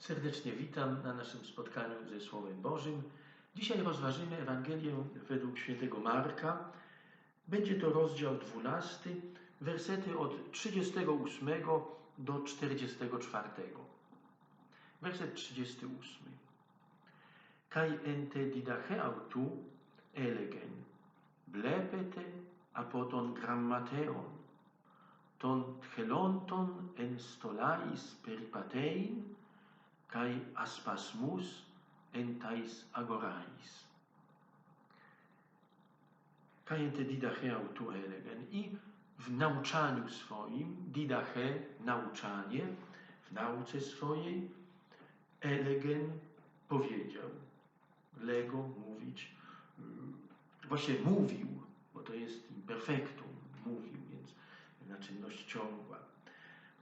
Serdecznie witam na naszym spotkaniu ze Słowem Bożym. Dzisiaj rozważymy Ewangelię według świętego Marka. Będzie to rozdział 12, wersety od 38 do 44. Werset 38. Kai ente didacheau tu elegen, blepete apoton grammateon, ton tchelonton en stolais peripatein, kai aspasmus entais agorais. Kai ente didacheau tu elegen. I w nauczaniu swoim, didache, nauczanie, w nauce swojej, elegen powiedział. Lego, mówić. Właśnie mówił, bo to jest imperfektum, mówił, więc na czynność ciągła.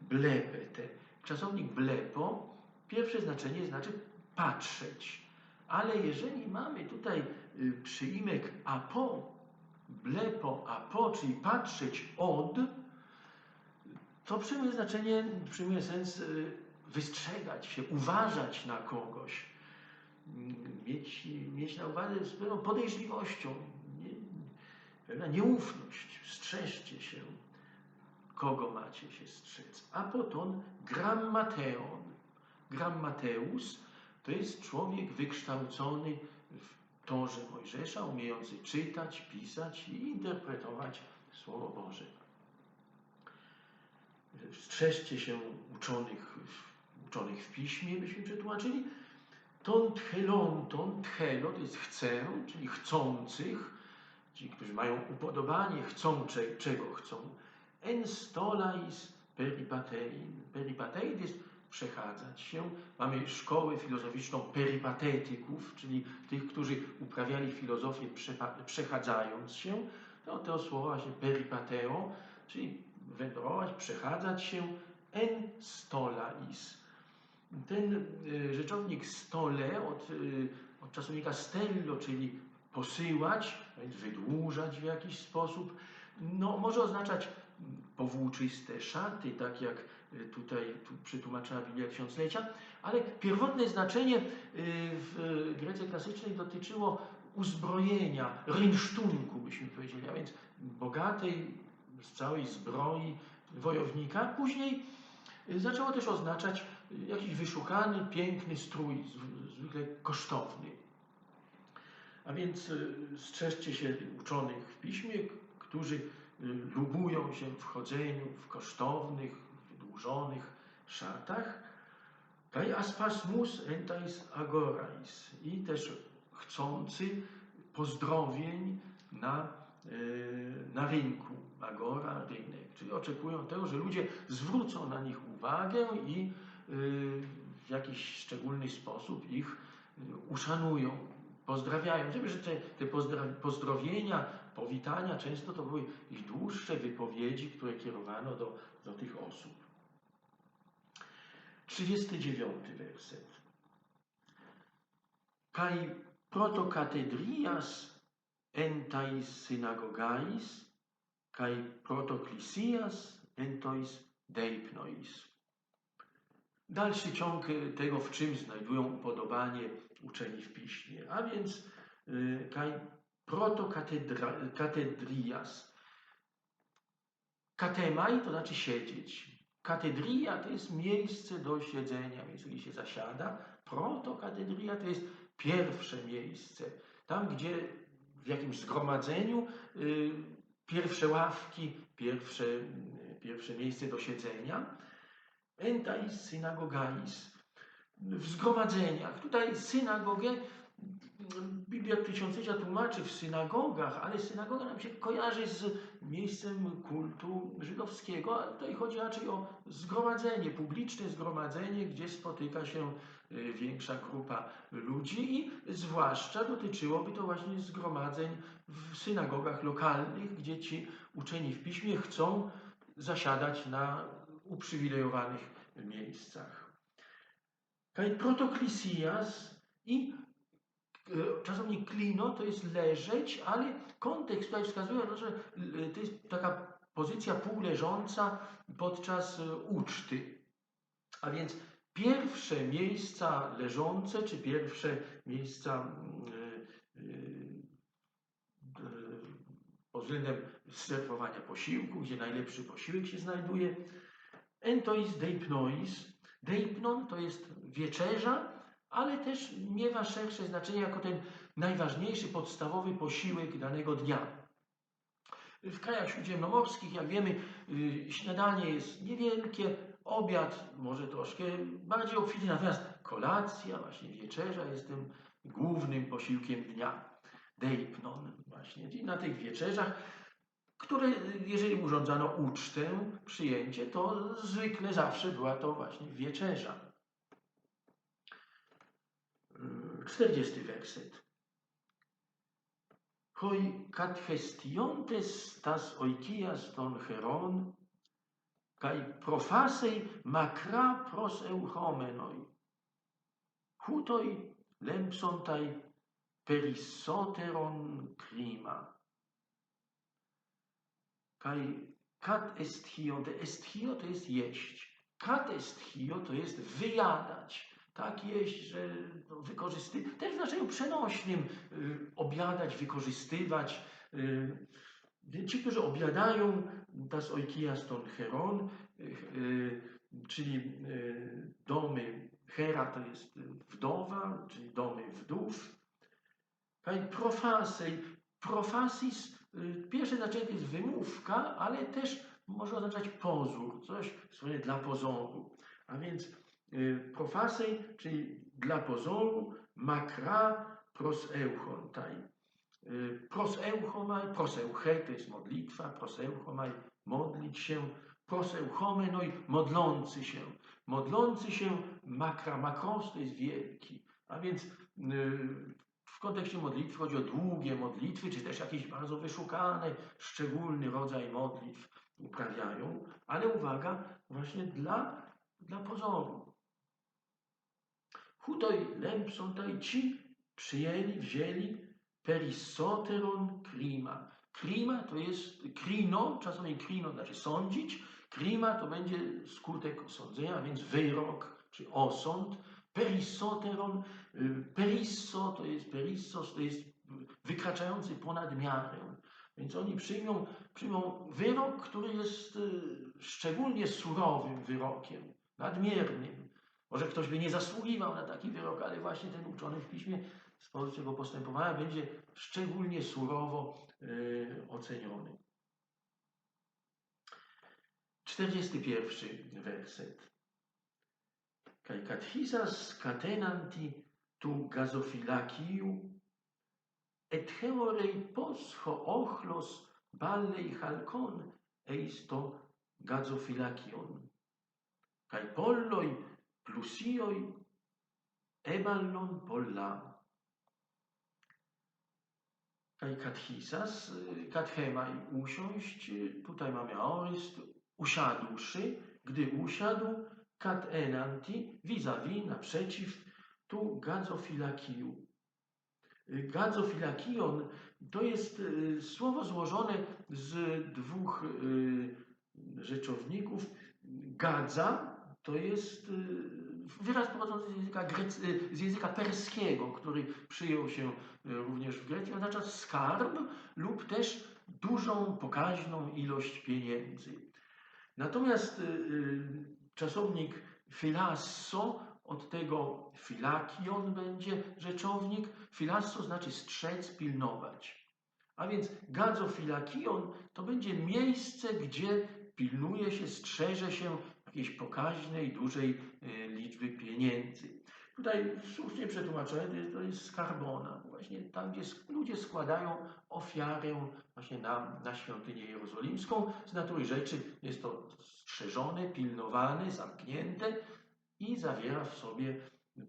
Blepete. Czasownik blepo, pierwsze znaczenie znaczy patrzeć. Ale jeżeli mamy tutaj y, przyimek apo, blepo, apo, czyli patrzeć od, to przyjmuje znaczenie, przyjmuje sens y, wystrzegać się, uważać na kogoś, mieć, mieć na uwadze z pewną podejrzliwością, nie, pewna nieufność. Strzeżcie się, kogo macie się strzec. A potem grammateon. Grammateus to jest człowiek wykształcony w torze Mojżesza, umiejący czytać, pisać i interpretować Słowo Boże. Strzeżcie się uczonych, uczonych w piśmie, byśmy przetłumaczyli. Ton tchelon, ton tchelo to jest chcę, czyli chcących, ci, którzy mają upodobanie, chcą czego chcą. En stolais peripatein. Peripatein jest przechadzać się. Mamy szkołę filozoficzną peripatetyków, czyli tych, którzy uprawiali filozofię przechadzając się. To te słowa się peripateo, czyli wędrować, przechadzać się. En stolais. Ten y, rzeczownik stole od, y, od czasownika stello, czyli posyłać, więc wydłużać w jakiś sposób, no, może oznaczać powłóczyste szaty, tak jak tutaj tu przytłumaczyła Biblia Tysiąclecia, ale pierwotne znaczenie w Grece klasycznej dotyczyło uzbrojenia, rynsztunku, byśmy powiedzieli, a więc bogatej, z całej zbroi wojownika. Później zaczęło też oznaczać jakiś wyszukany, piękny strój, zwykle kosztowny. A więc strzeżcie się uczonych w piśmie, którzy lubują się w chodzeniu w kosztownych, wydłużonych szatach. Kai aspasmus entais agorais i też chcący pozdrowień na, na rynku. Agora, rynek. Czyli oczekują tego, że ludzie zwrócą na nich uwagę i w jakiś szczególny sposób ich uszanują, pozdrawiają. Wiemy, że te, te pozdrowienia, powitania często to były ich dłuższe wypowiedzi, które kierowano do, do tych osób. 39 werset. Kai protokatedrias entais synagogais, kai protoklisias entois deipnois. Dalszy ciąg tego, w czym znajdują upodobanie uczeni w piśmie, a więc y, kai protokatedrias. Katemai to znaczy siedzieć. Katedria to jest miejsce do siedzenia, gdzie się zasiada. Protokatedria to jest pierwsze miejsce. Tam, gdzie w jakimś zgromadzeniu y, pierwsze ławki, pierwsze, pierwsze miejsce do siedzenia. Entais synagogais. W zgromadzeniach. Tutaj synagogę Biblia Tysiąclecia tłumaczy w synagogach, ale synagoga nam się kojarzy z miejscem kultu żydowskiego, a tutaj chodzi raczej o zgromadzenie, publiczne zgromadzenie, gdzie spotyka się y, większa grupa ludzi i zwłaszcza dotyczyłoby to właśnie zgromadzeń w synagogach lokalnych, gdzie ci uczeni w piśmie chcą zasiadać na uprzywilejowanych miejscach. Kaj protoklisias i czasownik klino to jest leżeć, ale kontekst tutaj wskazuje, że to jest taka pozycja półleżąca podczas e, uczty. A więc pierwsze miejsca leżące, czy pierwsze miejsca y, pod względem serwowania posiłku, gdzie najlepszy posiłek się znajduje. Entois deipnois. Deipnon to jest wieczerza, ale też miewa szersze znaczenie jako ten najważniejszy, podstawowy posiłek danego dnia. W krajach śródziemnomorskich, jak wiemy, y, śniadanie jest niewielkie, obiad może troszkę bardziej obfity, natomiast kolacja, właśnie wieczerza jest tym głównym posiłkiem dnia. Deipnon właśnie. I na tych wieczerzach, które jeżeli urządzano ucztę, przyjęcie, to zwykle zawsze była to właśnie wieczerza. 40 werset. Hoi κατχεστιόντες τας οικίας των χερών, καί προφάσεοι μακρά προς εουχόμενοι. Χούτοι λέμψονται περισσότερον κρίμα. Καί κατ est εστιότε εστιέσχ, κατ εστιότε εστιέσχ, βιάδατς, Tak jeść, że no, wykorzystywać, też w znaczeniu przenośnym, y, obiadać, wykorzystywać. Y, ci, którzy obiadają das oikias ton heron, y, czyli y, domy Hera to jest wdowa, czyli domy wdów, profasej. Profasis, y, pierwsze znaczenie to jest wymówka, ale też może oznaczać pozór, coś swoje dla pozoru. A więc profasej, czyli dla pozoru, makra proseuchontaj. Y, proseuchomaj, proseuchej to jest modlitwa, proseuchomaj, modlić się, proseuchomenoj, modlący się. Modlący się, makra, makros to jest wielki. A więc w kontekście modlitwy chodzi o długie modlitwy, czy też jakieś bardzo wyszukane, szczególny rodzaj modlitw uprawiają, ale uwaga, właśnie dla, dla pozoru. Hutoj lempson tutaj ci przyjęli, wzięli perisoteron krima. Krima to jest krino, czasami krino znaczy sądzić, krima to będzie skutek sądzenia, a więc wyrok czy osąd, Perisoteron, y, perisso to jest perissos, to jest wykraczający ponad miarę. Więc oni przyjmą, przyjmą wyrok, który jest y, szczególnie surowym wyrokiem, nadmiernym. Może ktoś by nie zasługiwał na taki wyrok, ale właśnie ten uczony w piśmie z powodu tego postępowania będzie szczególnie surowo y, oceniony. 41 werset. Kai kathisas catenanti tu gazofilakiu, et heorei poscho ochlos ballei halcon eisto gazofilakion. Kai polloi plusioi eballon polla. Kai kathisas, kathemai usiąść, tutaj mamy aoryst, usiadłszy, gdy usiadł, kat enanti, vis-a-vis, naprzeciw, tu gazofilakiu. Gazofilakion to jest y, słowo złożone z dwóch y, rzeczowników. Gadza to jest y, wyraz pochodzący z języka, grecy, z języka perskiego, który przyjął się również w Grecji, oznacza skarb lub też dużą, pokaźną ilość pieniędzy. Natomiast czasownik filasso, od tego filakion będzie rzeczownik. Filasso znaczy strzec, pilnować. A więc gazofilakion to będzie miejsce, gdzie pilnuje się, strzeże się jakiejś pokaźnej, dużej liczby pieniędzy. Tutaj słusznie przetłumaczone to jest skarbona, właśnie tam, gdzie ludzie składają ofiarę właśnie na, na świątynię jerozolimską. Z natury rzeczy jest to strzeżone, pilnowane, zamknięte i zawiera w sobie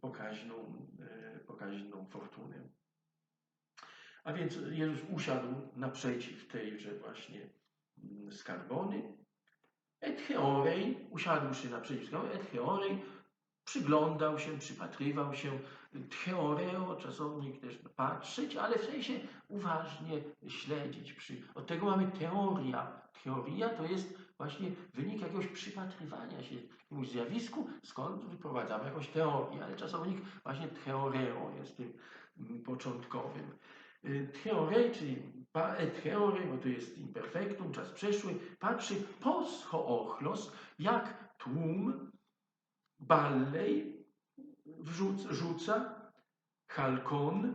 pokaźną, e, pokaźną fortunę. A więc Jezus usiadł naprzeciw tejże właśnie mm, skarbony. Et heorej, usiadłszy naprzeciw skarbony, et heorej przyglądał się, przypatrywał się. Theoreo, czasownik też patrzeć, ale w sensie uważnie śledzić. Od tego mamy teoria. Teoria to jest właśnie wynik jakiegoś przypatrywania się jakiemuś zjawisku, skąd wyprowadzamy jakąś teorię, ale czasownik właśnie theoreo jest tym początkowym. Theore, czyli et theore, bo to jest imperfektum, czas przeszły, patrzy pos hoochlos, jak tłum ballej rzuca halkon.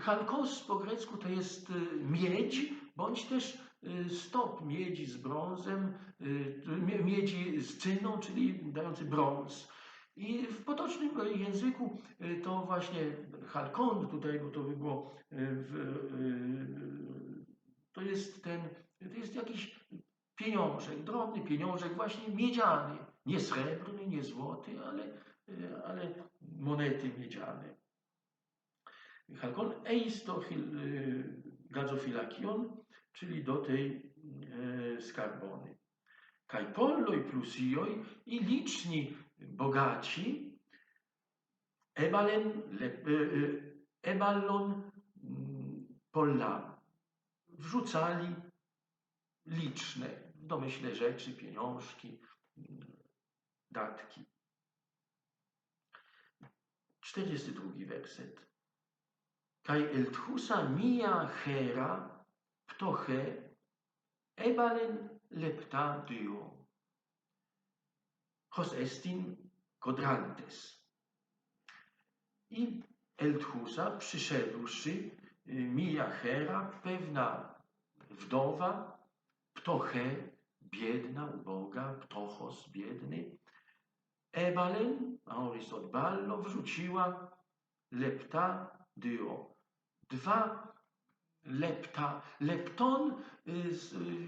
Halkos po grecku to jest y, miedź, bądź też y, stop miedzi z brązem, y, miedzi z cyną, czyli dający brąz. I w potocznym języku to właśnie halkon tutaj, bo to by było w, to jest ten, to jest jakiś pieniążek, drobny pieniążek, właśnie miedziany, nie srebrny, nie złoty, ale, ale monety miedziane. Halkon eisto gazofilakion, czyli do tej skarbony. Kaj polloj plusioj i liczni bogaci ebalen, le, e, eballon polla wrzucali liczne, w domyśle rzeczy, pieniążki, datki. 42 werset. Kaj elthusa mia hera ptoche ebalen lepta dio. Hos estin. I Elthusa przyszedłszy, mija hera, pewna wdowa, ptoche, biedna, uboga, ptochos, biedny, ebalen, auris od ballo, wrzuciła lepta dio, dwa lepta. Lepton y,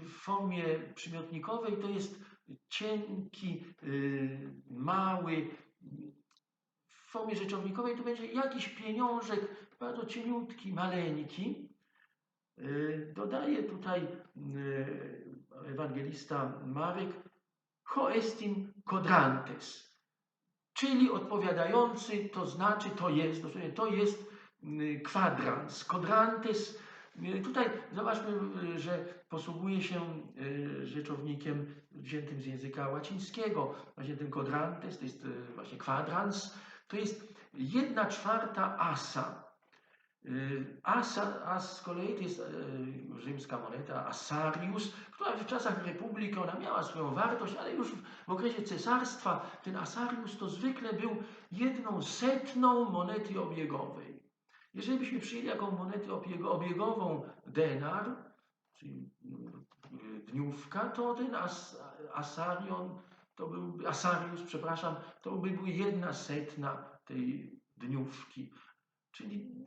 w formie przymiotnikowej to jest cienki, y, mały. W formie rzeczownikowej to będzie jakiś pieniążek, bardzo cieniutki, maleńki. Y, dodaje tutaj ewangelista Marek hoestin quadrantes, czyli odpowiadający, to znaczy to jest, dosłownie to jest Y, kwadrans, quadrantes. Y, tutaj zobaczmy, y, że posługuje się rzeczownikiem wziętym z języka łacińskiego. Właśnie ten quadrantes to jest właśnie kwadrans. To jest jedna czwarta asa. Asa, as z kolei to jest rzymska moneta Asarius, która w czasach Republiki ona miała swoją wartość, ale już w okresie cesarstwa ten Asarius to zwykle był jedną setną monety obiegowej. Jeżeli byśmy przyjęli jaką monetę obiegową denar, czyli mm, dniówka, to ten as, asarion, to był, asarius, przepraszam, to by była jedna setna tej dniówki. Czyli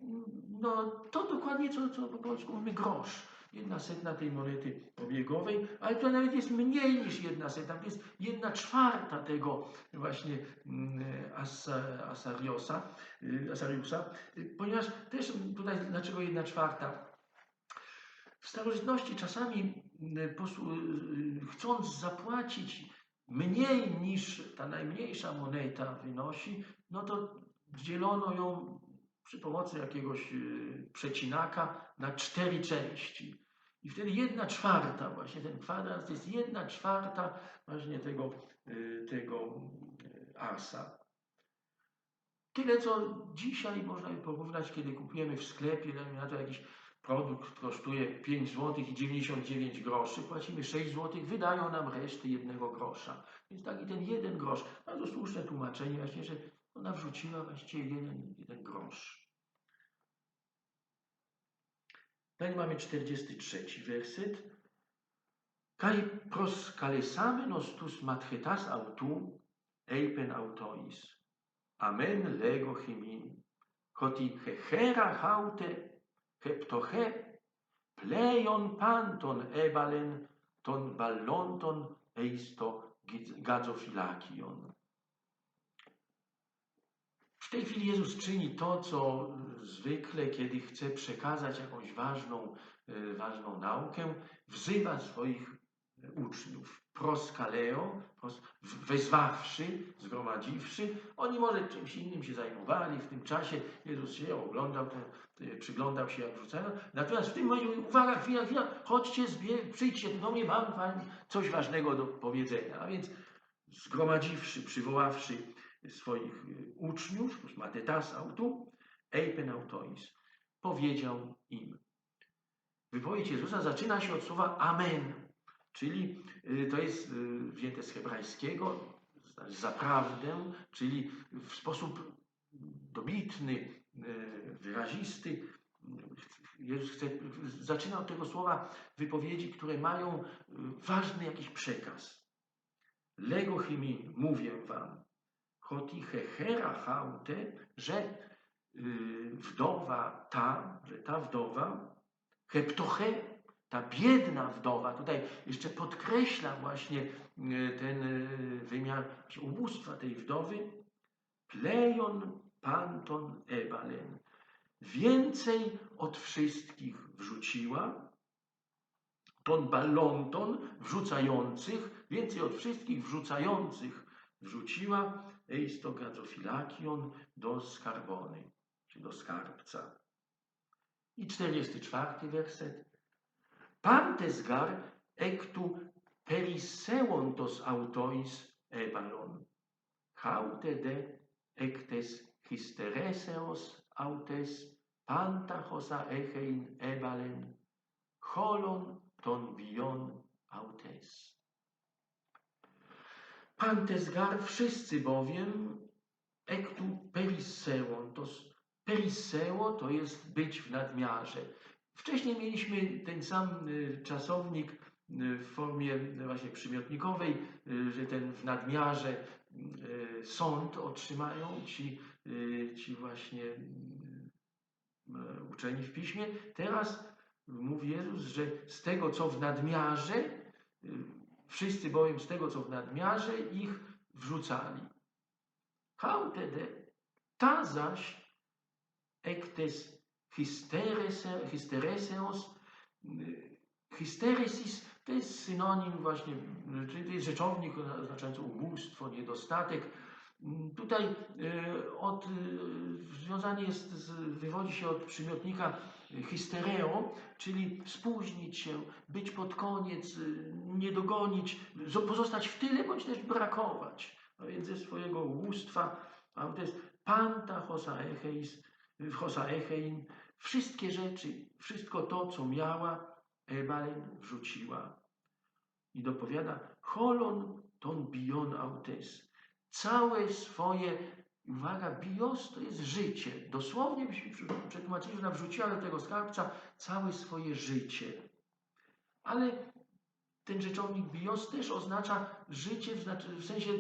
no, to dokładnie, co, co po polsku mówimy grosz jedna setna tej monety obiegowej, ale to nawet jest mniej niż jedna setna, to jest jedna czwarta tego właśnie mm, Asariosa, y, Asariusa, y, ponieważ też tutaj dlaczego jedna czwarta? W starożytności czasami y, chcąc zapłacić mniej niż ta najmniejsza moneta wynosi, no to dzielono ją przy pomocy jakiegoś y, przecinaka na cztery części. I wtedy jedna czwarta, właśnie ten kwadrans to jest jedna czwarta właśnie tego, y, tego asa. Tyle, co dzisiaj można porównać, kiedy kupujemy w sklepie, na to jakiś produkt kosztuje 5 zł i 99 groszy, płacimy 6 zł, wydają nam resztę jednego grosza. Więc taki ten jeden grosz, bardzo słuszne tłumaczenie właśnie, że ona wrzuciła właściwie jeden, jeden grosz. Dalej mamy 43 werset. Kaj proskalesamenos tus matchetas autu eipen autois. Amen lego chimin. Hoti hechera haute heptoche pleion panton ebalen ton ballonton eisto gazofilakion. W tej chwili Jezus czyni to, co zwykle, kiedy chce przekazać jakąś ważną, e, ważną naukę, wzywa swoich uczniów. Proskaleo, pros, wezwawszy, zgromadziwszy, oni może czymś innym się zajmowali w tym czasie. Jezus się oglądał, przyglądał się jak wrzucają. Natomiast w tym momencie mówi, uwaga, chwila, chwila, chodźcie, przyjdźcie do mnie, mam wam coś ważnego do powiedzenia. A więc zgromadziwszy, przywoławszy swoich uczniów, matetas autu, eipen autois, powiedział im. Wypowiedź Jezusa zaczyna się od słowa amen, czyli y, to jest y, wzięte z hebrajskiego, zaprawdę, czyli w sposób dobitny, y, wyrazisty. Jezus chce, zaczyna od tego słowa wypowiedzi, które mają ważny jakiś przekaz. Lego chimin, mówię wam, choti hechera haute, że wdowa ta, że ta wdowa, heptoche, ta biedna wdowa, tutaj jeszcze podkreśla właśnie ten wymiar ubóstwa tej wdowy, plejon panton ebalen, więcej od wszystkich wrzuciła, ton balonton wrzucających, więcej od wszystkich wrzucających wrzuciła eisto gazofilakion do skarbony, czy do skarbca. I 44 werset. Pantes gar ectu periseontos autois ebalon. Haute de ectes hystereseos autes pantachosa echein ebalen holon ton bion autes. Pantes gar wszyscy bowiem ectu periseontos Periseo to jest być w nadmiarze. Wcześniej mieliśmy ten sam y, czasownik y, w formie właśnie przymiotnikowej, y, że ten w nadmiarze sąd otrzymają ci, ci właśnie uczeni w piśmie. Teraz mówi Jezus, że z tego co w nadmiarze, wszyscy bowiem z tego co w nadmiarze ich wrzucali. Hautede, ta zaś ectes hystereseos. Hysteresis to jest synonim właśnie, czyli to jest rzeczownik oznaczający ubóstwo, niedostatek. Tutaj e, od, e, związany jest, z, wywodzi się od przymiotnika hystereo, czyli spóźnić się, być pod koniec, nie dogonić, pozostać w tyle, bądź też brakować. A więc ze swojego ubóstwa, a to jest panta echeis, w Hosaechein wszystkie rzeczy, wszystko to, co miała, Ebalen wrzuciła. I dopowiada, holon ton bion autes. Całe swoje, uwaga, bios to jest życie. Dosłownie byśmy przetłumaczyli, że ona wrzuciła do tego skarbca całe swoje życie. Ale ten rzeczownik bios też oznacza życie, w, znaczy, w sensie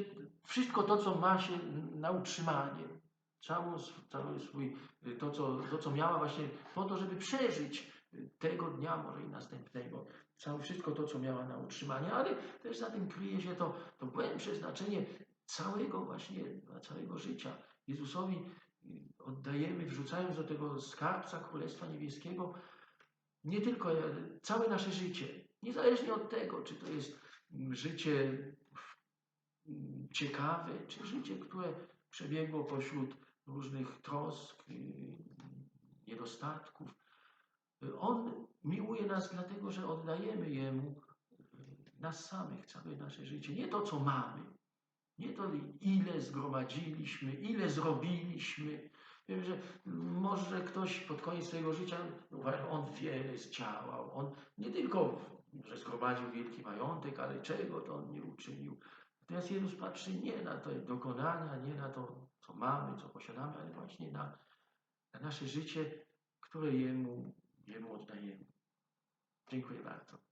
wszystko to, co ma się na utrzymanie cały, cały swój, y, to co, to co miała właśnie po to, żeby przeżyć y, tego dnia, może i następnego. Całe wszystko to, co miała na utrzymanie, ale też za tym kryje się to, to głębsze znaczenie całego właśnie, całego życia. Jezusowi y, oddajemy, wrzucając do tego skarbca Królestwa Niebieskiego, nie tylko całe nasze życie, niezależnie od tego, czy to jest mm, życie mm, ciekawe, czy życie, które przebiegło pośród różnych trosk, niedostatków. On miłuje nas dlatego, że oddajemy Jemu nas samych, całe nasze życie. Nie to, co mamy, nie to, ile zgromadziliśmy, ile zrobiliśmy. Wiem, że może ktoś pod koniec swojego życia, on wiele zdziałał. On nie tylko, że zgromadził wielki majątek, ale czego to on nie uczynił. Natomiast Jezus patrzy nie na te dokonania, nie na to, co mamy, co posiadamy, ale właśnie na, na nasze życie, które Jemu, Jemu oddajemy. Dziękuję bardzo.